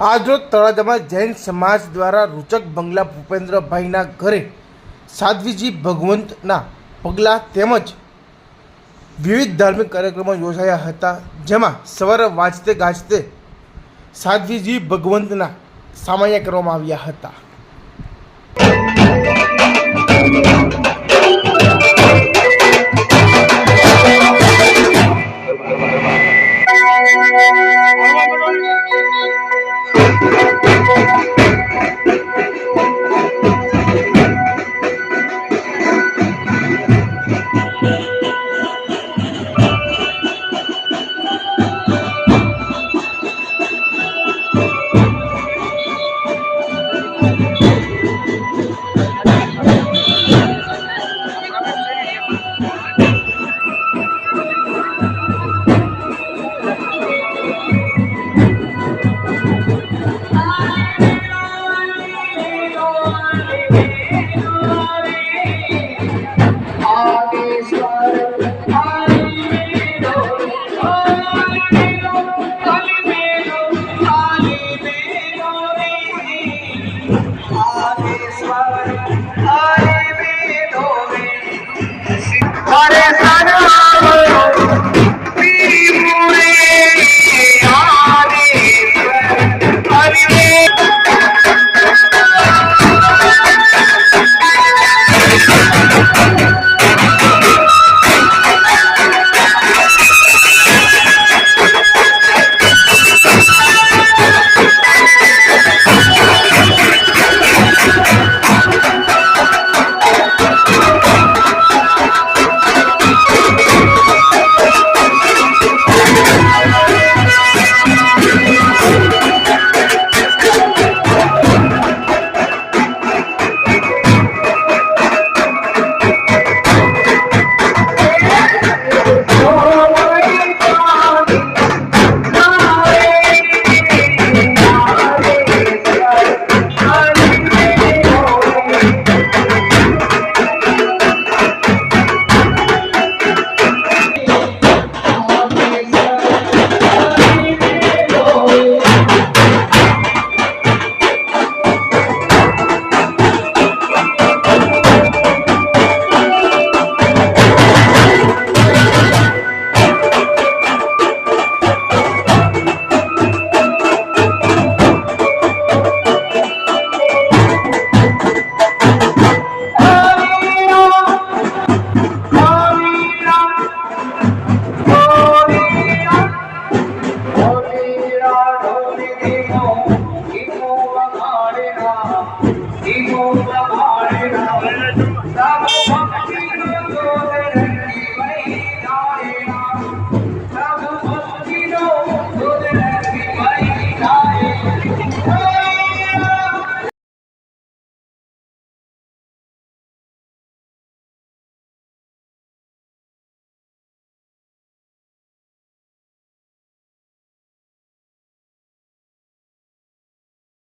આજરોજ તળાજામાં જૈન સમાજ દ્વારા રૂચક બંગલા ભૂપેન્દ્રભાઈના ઘરે સાધ્વીજી ભગવંતના પગલાં તેમજ વિવિધ ધાર્મિક કાર્યક્રમો યોજાયા હતા, જેમાં સવારે વાંચતે ગાજતે સાધ્વીજી ભગવંતના સામાન્ય કરવામાં આવ્યા હતા. What is